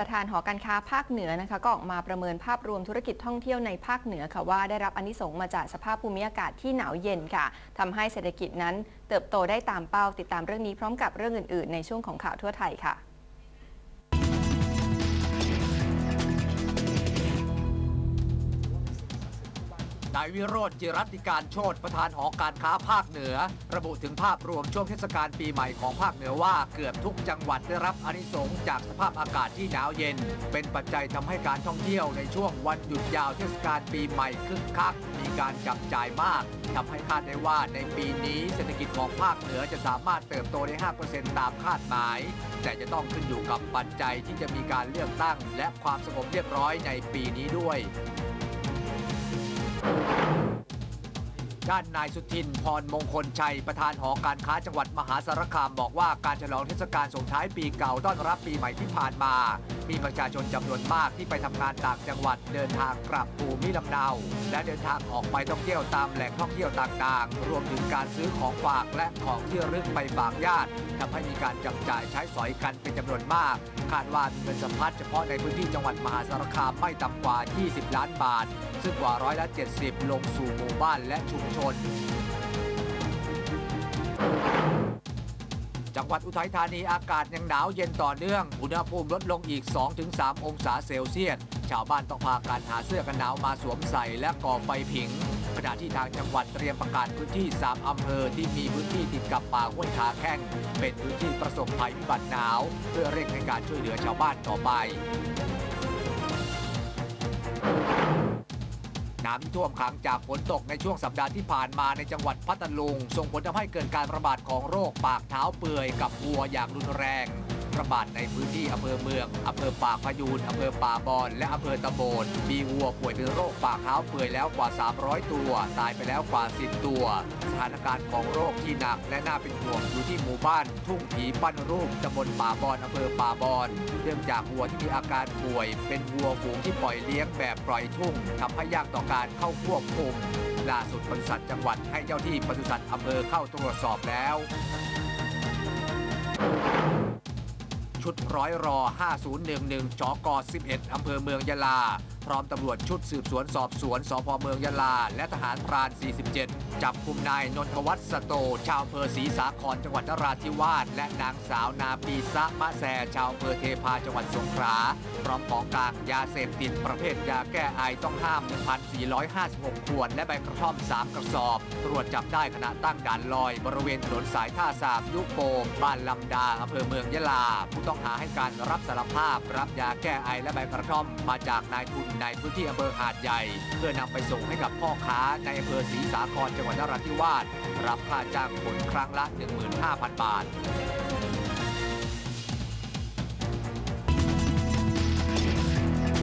ประธานหอการค้าภาคเหนือนะคะก็ออกมาประเมินภาพรวมธุรกิจท่องเที่ยวในภาคเหนือค่ะว่าได้รับอนิสงส์มาจากสภาพภูมิอากาศที่หนาวเย็นค่ะทำให้เศรษฐกิจนั้นเติบโตได้ตามเป้าติดตามเรื่องนี้พร้อมกับเรื่องอื่น ๆ ในช่วงของข่าวทั่วไทยค่ะ นายวิโรธจิรัติการโชตประธานหอการค้าภาคเหนือ ระบุถึงภาพรวมช่วงเทศกาลปีใหม่ของภาคเหนือว่าเกือบทุกจังหวัดได้รับอานิสงส์จากสภาพอากาศที่หนาวเย็น เป็นปัจจัยทำให้การท่องเที่ยวในช่วงวันหยุดยาวเทศกาลปีใหม่คึกคัก มีการจับจ่ายมากทำให้คาดได้ว่าในปีนี้เศรษฐกิจของภาคเหนือจะสามารถเติบโตได้ 5%ตามคาดหมาย แต่จะต้องขึ้นอยู่กับปัจจัยที่จะมีการเลือกตั้ง และความสงบเรียบร้อยในปีนี้ด้วย ด้านนายสุทินพรมงคลชัย ประธานหอการค้าจังหวัดมหาสารคามบอกว่าการฉลองเทศกาลส่งท้ายปีเก่าต้อนรับปีใหม่ที่ผ่านมา มีประชาชนจำนวนมากที่ไปทำงานต่างจังหวัดเดินทางกลับภูมิลำเนา และเดินทางออกไปท่องเที่ยวตามแหล่งท่องเที่ยวต่างๆ รวมถึงการซื้อของฝากและของที่ระลึกไปฝากญาติทำให้มีการจับจ่ายใช้สอยกันเป็นจำนวนมาก คาดว่ามีเงินสะพัดเฉพาะในพื้นที่จังหวัดมหาสารคามไม่ต่ำกว่า 20 ล้านบาท ซึ่งกว่าร้อยละ 70 ลงสู่หมู่บ้านและชุมชน จังหวัดอุทัยธานีอากาศยังหนาวเย็นต่อเนื่อง อุณหภูมิลดลงอีก 2-3 องศาเซลเซียส ชาวบ้านต้องพากันหาเสื้อกันหนาวมาสวมใส่และก่อไฟผิง ณะที่ทางจังหวัดเตรียมประกาศพื้นที่ 3 อำเภอที่มีพื้นที่ติดกับป่าห้วยขาแข้ง เป็นพื้นที่ประสบภัยพิบัติหนาว เพื่อเร่งให้การช่วยเหลือชาวบ้านต่อไปน้ำท่วมขังจากฝนตกในช่วงสัปดาห์ที่ผ่านมาในจังหวัดพัทลุง ส่งผลทำให้เกิดการระบาดของโรคปากเท้าเปื่อยกับวัวอย่างรุนแรง ระบาดในพื้นที่อำเภอเมืองอำเภอปาพยูนอำเภอป่าบอน และอำเภอตะโบนมีวัวป่วยเป็นโรคปากเท้าเปื่อยแล้วกว่า 300 ตัว ตายไปแล้วกว่า 10 ตัว สถานการณ์ของโรคที่หนักและน่าเป็นห่วงอยู่ที่หมู่บ้าน ทุ่งผีปั้นรูปตำบลป่าบอนอำเภอป่าบอน เนื่องจากวัวที่มีอาการป่วย เป็นวัวฝูงที่ปล่อยเลี้ยงแบบปล่อยทุ่งทำให้ยากต่อการเข้าควบคุมล่าสุดปศุสัตว์จังหวัดให้เจ้าที่ปศุสัตว์อำเภอเข้าตรวจสอบแล้ว ชุดร้อยรอ 5011จอก11อำเภอเมืองยะลาพร้อมตำรวจชุดสืบสวนสอบสวนสพเมืองยะลา และทหารพราน 47 จับกลุ่มนายนนทวัฒน์สโต ชาวอำเภอศรีสาครจังหวัดนราธิวาสและนางสาวนาปีซะมะแซชาวอำเภอเทพาจังหวัดสงขลาพร้อมของกลางยาเสพติดประเภทยาแก้ไอต้องห้าม 1,456 ขวด และใบกระท่อม 3 กระสอบ ตรวจจับได้ขณะตั้งด่านลอย บริเวณถนนสายท่าสาบยุโปมบ้านลำดาอำเภอเมืองยะลา ผู้ต้องหาให้การรับสารภาพรับยาแก้ไอและใบกระท่อมมาจากนายทุนในพื้นที่อำเภอหาดใหญ่ เพื่อนำไปส่งให้กับพ่อค้าในอำเภอศรีสาครจังหวัดนราธิวาสรับค่าจ้างผลครั้งละ 15,000 บาท